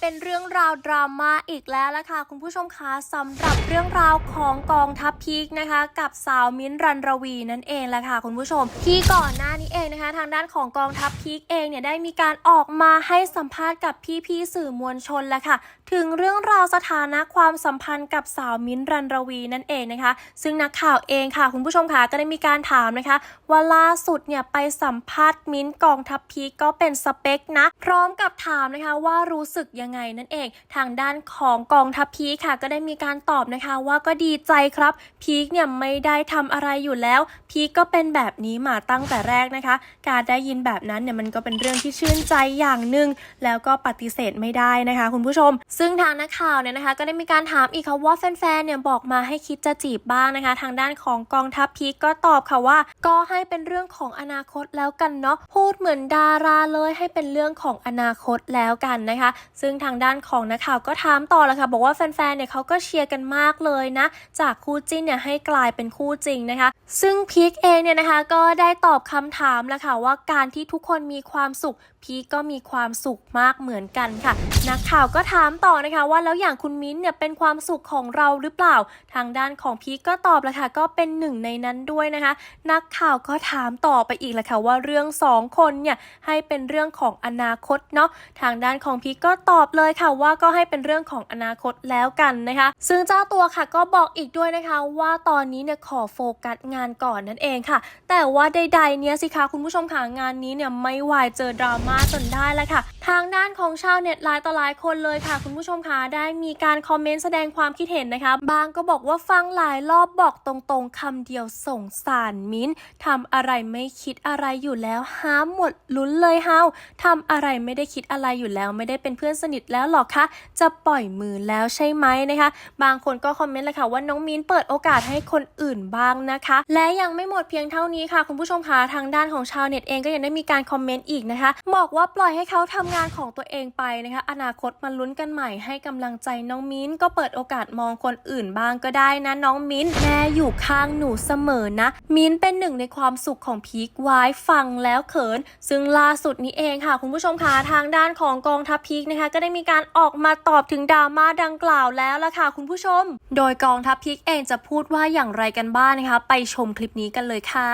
เป็นเรื่องราวดราม่าอีกแล้วละค่ะ คุณผู้ชมคะสำหรับเรื่องราวของกองทัพพีกนะคะ กับสาวมิ้นรันรวีนั่นเองแหละค่ะ คุณผู้ชม ที่ก่อนหน้านี้เองนะคะ ทางด้านของกองทัพพีกเองเนี่ยได้มีการออกมาให้สัมภาษณ์กับพี่ๆสื่อมวลชนแล้วค่ะ ถึงเรื่องราวสถานะความสัมพันธ์กับสาวมิ้นรันรวีนั่นเองนะคะ ซึ่งนักข่าวเองค่ะ คุณผู้ชมค่ะก็ได้มีการถามนะคะ ว่าล่าสุดเนี่ยไปสัมภาษณ์มิ้นกองทัพพีก็เป็นสเปคนะ พร้อมกับถามนะคะว่ารู้สึกยังไงนั่นเอง ทางด้านของกองทัพพีค่ะ ก็ได้มีการตอบนะคะว่าก็ดีใจครับ พีคเนี่ยไม่ได้ทำอะไรอยู่แล้ว พีคก็เป็นแบบนี้มาตั้งแต่แรกนะคะ การได้ยินแบบนั้นเนี่ยมันก็เป็นเรื่องที่ชื่นใจอย่างหนึ่งแล้วก็ปฏิเสธไม่ได้นะคะ คุณผู้ชมซึ่งทางนักข่าวเนี่ยนะคะ ก็ได้มีการถามอีกค่ะว่าแฟนๆ เนี่ยบอกมาให้คิดจะจีบบ้างนะคะ ทางด้านของกองทัพพีคก็ตอบค่ะว่า ก็ให้เป็นเรื่องของอนาคตแล้วกันเนาะพูดเหมือนดาราเลยให้เป็นเรื่องของอนาคตแล้วกันนะคะ ซึ่งทางด้านของนักข่าวก็ถามต่อละค่ะ บอกว่าแฟนๆ เนี่ยเขาก็เชียร์กันมากเลยนะ จากคู่จิ้นเนี่ยให้กลายเป็นคู่จริงนะคะ ซึ่งพีคเองเนี่ยนะคะก็ได้ตอบคำถามแล้วค่ะว่าการที่ทุกคนมีความสุขพีคก็มีความสุขมากเหมือนกันค่ะ นักข่าวก็ถามต่อนะคะว่าแล้วอย่างคุณมิ้นเนี่ยเป็นความสุขของเราหรือเปล่า ทางด้านของพีก็ตอบแล้วค่ะ ก็เป็นหนึ่งในนั้นด้วยนะคะ นักข่าวก็ถามต่อไปอีกแหละค่ะว่าเรื่องสองคนเนี่ยให้เป็นเรื่องของอนาคตเนาะทางด้านของพีก็ตอบเลยค่ะว่าก็ให้เป็นเรื่องของอนาคตแล้วกันนะคะ ซึ่งเจ้าตัวค่ะก็บอกอีกด้วยนะคะว่าตอนนี้เนี่ยขอโฟกัสงานก่อนนั่นเองค่ะ แต่ว่าใดๆเนี่ยสิคะคุณผู้ชมค่ะงานนี้เนี่ยไม่ไหวเจอดราม่าจนได้แล้วค่ะ ทางด้านของชาวเน็ตหลายต่อหลายคนเลยค่ะ คุณผู้ชมคะได้มีการคอมเมนต์แสดงความคิดเห็นนะคะ บางก็บอกว่าฟังหลายรอบบอกตรงๆคำเดียวสงสารมิ้นทำอะไรไม่คิดอะไรอยู่แล้วห้ามหมดลุ้นเลยเฮาทำอะไรไม่ได้คิดอะไรอยู่แล้ว ไม่ได้เป็นเพื่อนสนิทแล้วหรอกคะจะปล่อยมือแล้วใช่ไหมนะคะ บางคนก็คอมเมนต์เลยค่ะว่าน้องมิ้นเปิดโอกาสให้คนอื่นบ้างนะคะ และยังไม่หมดเพียงเท่านี้ค่ะ คุณผู้ชมคะทางด้านของชาวเน็ตเองก็ยังได้มีการคอมเมนต์อีกนะคะบอกว่าปล่อยให้เขาทำงานของตัวเองไปนะคะอนาคตมาลุ้นกันใหม่ให้กำลังใจน้องมิ้น ก็เปิดโอกาสมองคนอื่นบ้างก็ได้นะน้องมิ้น แม่อยู่ข้างหนูเสมอนะ มิ้นเป็นหนึ่งในความสุขของพีคไว้ฟังแล้วเขิน ซึ่งล่าสุดนี้เองค่ะ คุณผู้ชมคะทางด้านของกองทัพพีคนะคะก็ได้มีการออกมาตอบถึงดราม่าดังกล่าวแล้วล่ะค่ะ คุณผู้ชม โดยกองทัพพีคเองจะพูดว่าอย่างไรกันบ้างนะคะ ไปชมคลิปนี้กันเลยค่ะ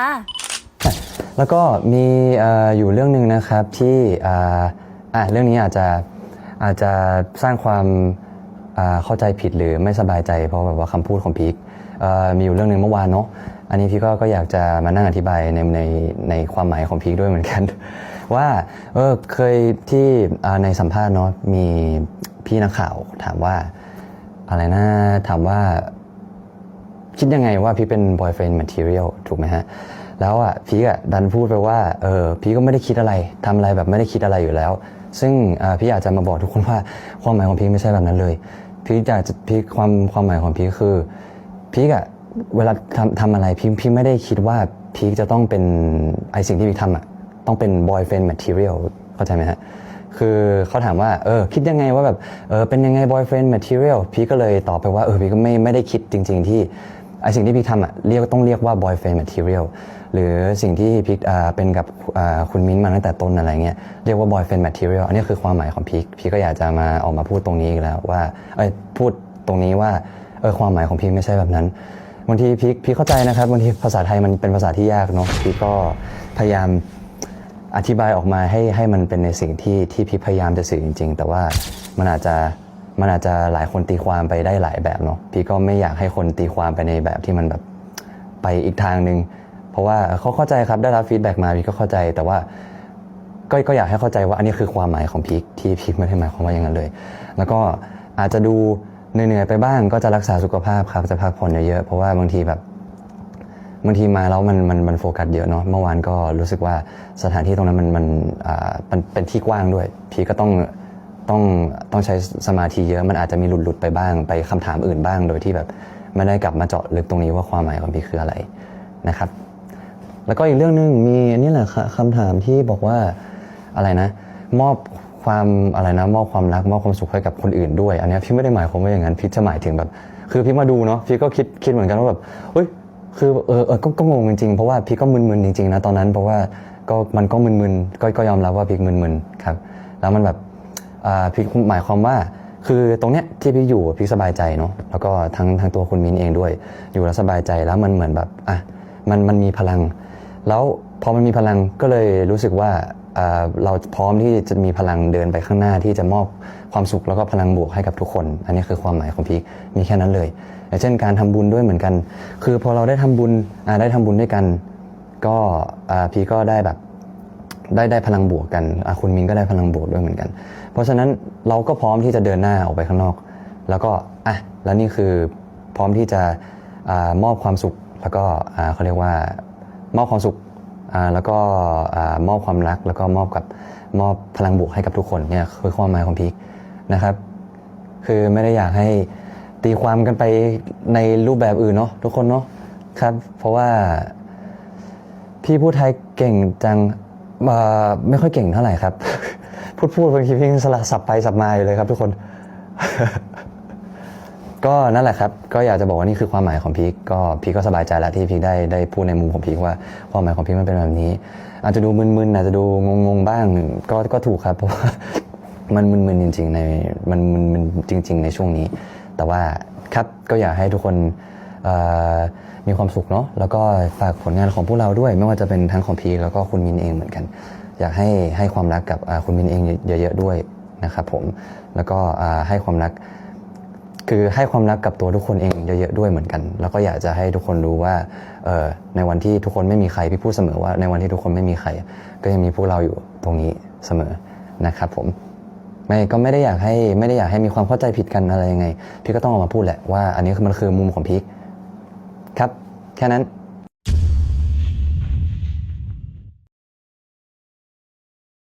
แล้วก็มีออยู่เรื่องหนึ่งนะครับที่อ่าอ่เรื่องนี้อาจจะอาจจะสร้างความเข้าใจผิดหรือไม่สบายใจ เพราะแบบว่าคำพูดของพีคมีอยู่เรื่องหนึ่งเมื่อวานเนาะอันนี้พี่ก็ก็อยากจะมานั่งอธิบายในในในความหมายของพีคด้วยเหมือนกัน ว่าเออเคยที่ในสัมภาษณ์เนาะมีพี่นักข่าวถามว่าอะไรนะถามว่าคิดยังไงว่าพี่เป็น boyfriend material ถูกไหมฮะ แล้วอะพีกอะดันพูดไปว่าเออพีก็ไม่ได้คิดอะไรทำอะไรแบบไม่ได้คิดอะไรอยู่แล้ว ซึ่งพี่อยากจะมาบอกทุกคนว่าความหมายของพีคไม่ใช่แบบนั้นเลย พีอยากจะพีคความความหมายของพีคคือพีกอะเวลาทำทำอะไรพีพีไม่ได้คิดว่าพีจะต้องเป็นไอสิ่งที่พีทำอะต้องเป็น boyfriend material เข้าใจไหมฮะคือเขาถามว่าเออคิดยังไงว่าแบบเออเป็นยังไง boyfriend material พีก็เลยตอบไปว่าเออพีก็ไม่ไม่ได้คิดจริง ๆ ที่ไอสิ่งที่พีทำอะเรียกต้องเรียกว่า boyfriend material หรือสิ่งที่พี่อ่าเป็นกับคุณมิ้นมาตั้งแต่ต้นอะไรเงี้ยเรียกว่า boyfriend material อันนี้คือความหมายของพี่พี่ก็อยากจะมาออกมาพูดตรงนี้อีกแล้วว่าเอ้ยพูดตรงนี้ว่าเออความหมายของพี่ไม่ใช่แบบนั้นบางทีพี่พี่เข้าใจนะครับบางทีภาษาไทยมันเป็นภาษาที่ยากเนาะพี่ก็พยายามอธิบายออกมาให้ให้มันเป็นในสิ่งที่ที่พี่พยายามจะสื่อจริง ๆ แต่ว่ามันอาจจะมันอาจจะหลายคนตีความไปได้หลายแบบเนาะพี่ก็ไม่อยากให้คนตีความไปในแบบที่มันแบบไปอีกทางหนึ่ง เพราะว่าเขาเข้าใจครับได้รับฟีดแบ็กมาพี่ก็เข้าใจ แต่ว่าก็ก็อยากให้เข้าใจว่าอันนี้คือความหมายของพีคที่พีคไม่ได้หมายความว่าอย่างนั้นเลย แล้วก็อาจจะดูเหนื่อยๆไปบ้างก็จะรักษาสุขภาพครับจะพักผ่อนเยอะๆเพราะว่าบางทีแบบบางทีมาแล้วมันมันมันโฟกัสเยอะเนาะเมื่อวานก็รู้สึกว่าสถานที่ตรงนั้นมันมันอ่ามันเป็นที่กว้างด้วย พีก็ต้องต้องต้องใช้สมาธิเยอะมันอาจจะมีหลุดหลุดๆไปบ้าง ไปคำถามอื่นบ้าง โดยที่แบบไม่ได้กลับมาเจาะลึกตรงนี้ว่าความหมายของพีคืออะไรนะครับ แล้วก็อีกเรื่องหนึ่งมีอันนี่แหละค่ะคำถามที่บอกว่าอะไรนะ มอบความอะไรนะมอบความรักมอบความสุขให้กับคนอื่นด้วย อันนี้พี่ไม่ได้หมายความว่าอย่างนั้นพี่จะหมายถึงแบบ คือพี่มาดูเนาะพี่ก็คิดคิดเหมือนกันว่าแบบเฮ้ยคือเออเออก็ก็งงจริงๆเพราะว่าพี่ก็มึนๆจริงๆนะตอนนั้น เพราะว่าก็มันก็มึนๆก็ก็ยอมรับว่าพี่มึนๆครับแล้วมันแบบอ่าพี่หมายความว่าคือตรงเนี้ยที่พี่อยู่พี่สบายใจเนาะแล้วก็ทั้งทั้งตัวคุณมินเองด้วย อยู่แล้วสบายใจแล้วมันเหมือนแบบอะมันมันมีพลัง แล้วพอมันมีพลังก็เลยรู้สึกว่าเราพร้อมที่จะมีพลังเดินไปข้างหน้าที่จะมอบความสุขแล้วก็พลังบวกให้กับทุกคน อันนี้คือความหมายของพีคมีแค่นั้นเลยอย่างเช่นการทำบุญด้วยเหมือนกัน คือพอเราได้ทำบุญได้ทำบุญด้วยกัน ก็พีก็ได้แบบได้ได้พลังบวกกันคุณมินก็ได้พลังบวกด้วยเหมือนกัน เพราะฉะนั้นเราก็พร้อมที่จะเดินหน้าออกไปข้างนอก แล้วก็อะแล้วนี่คือพร้อมที่จะอมอบความสุขแล้วก็เขาเรียกว่า มอบความสุขแล้วก็มอบความรักแล้วก็มอบกับมอบพลังบวกให้กับทุกคนเนี่ยคือความหมายของพีคนะครับ คือไม่ได้อยากให้ตีความกันไปในรูปแบบอื่นเนาะทุกคนเนาะครับ เพราะว่าพี่พูดไทยเก่งจังไม่ค่อยเก่งเท่าไหร่ครับ พูดพูดบางทีพี่ยังสลับสับไปสับมาอยู่เลยครับทุกคน ก็นั่นแหละครับ ก็อยากจะบอกว่านี่คือความหมายของพีคก็พีคก็สบายใจแล้วที่พีคได้ได้พูดในมุมของพีคว่าความหมายของพีคมันเป็นแบบนี้ อาจจะดูมึนๆอาจจะดูงงๆบ้างก็ก็ถูกครับเพราะว่ามันมึนๆจริง ๆ ในมันมึนๆจริง ๆ ในช่วงนี้ แต่ว่าครับก็อยากให้ทุกคนมีความสุขเนาะแล้วก็ฝากผลงานของพวกเราด้วย ไม่ว่าจะเป็นทั้งของพีแล้วก็คุณมินเองเหมือนกัน อยากให้ให้ความรักกับคุณมินเองเยอะๆด้วยนะครับผมแล้วก็ให้ความรัก คือให้ความรักกับตัวทุกคนเองเยอะๆด้วยเหมือนกัน แล้วก็อยากจะให้ทุกคนรู้ว่าในวันที่ทุกคนไม่มีใครพี่พูดเสมอว่าในวันที่ทุกคนไม่มีใคร ก็ยังมีพวกเราอยู่ตรงนี้เสมอนะครับผมไม่ก็ไม่ได้อยากให้ไม่ได้อยากให้มีความเข้าใจผิดกันอะไรยังไง พี่ก็ต้องออกมาพูดแหละว่าอันนี้คือมันคือมุมของพีคครับ แค่นั้น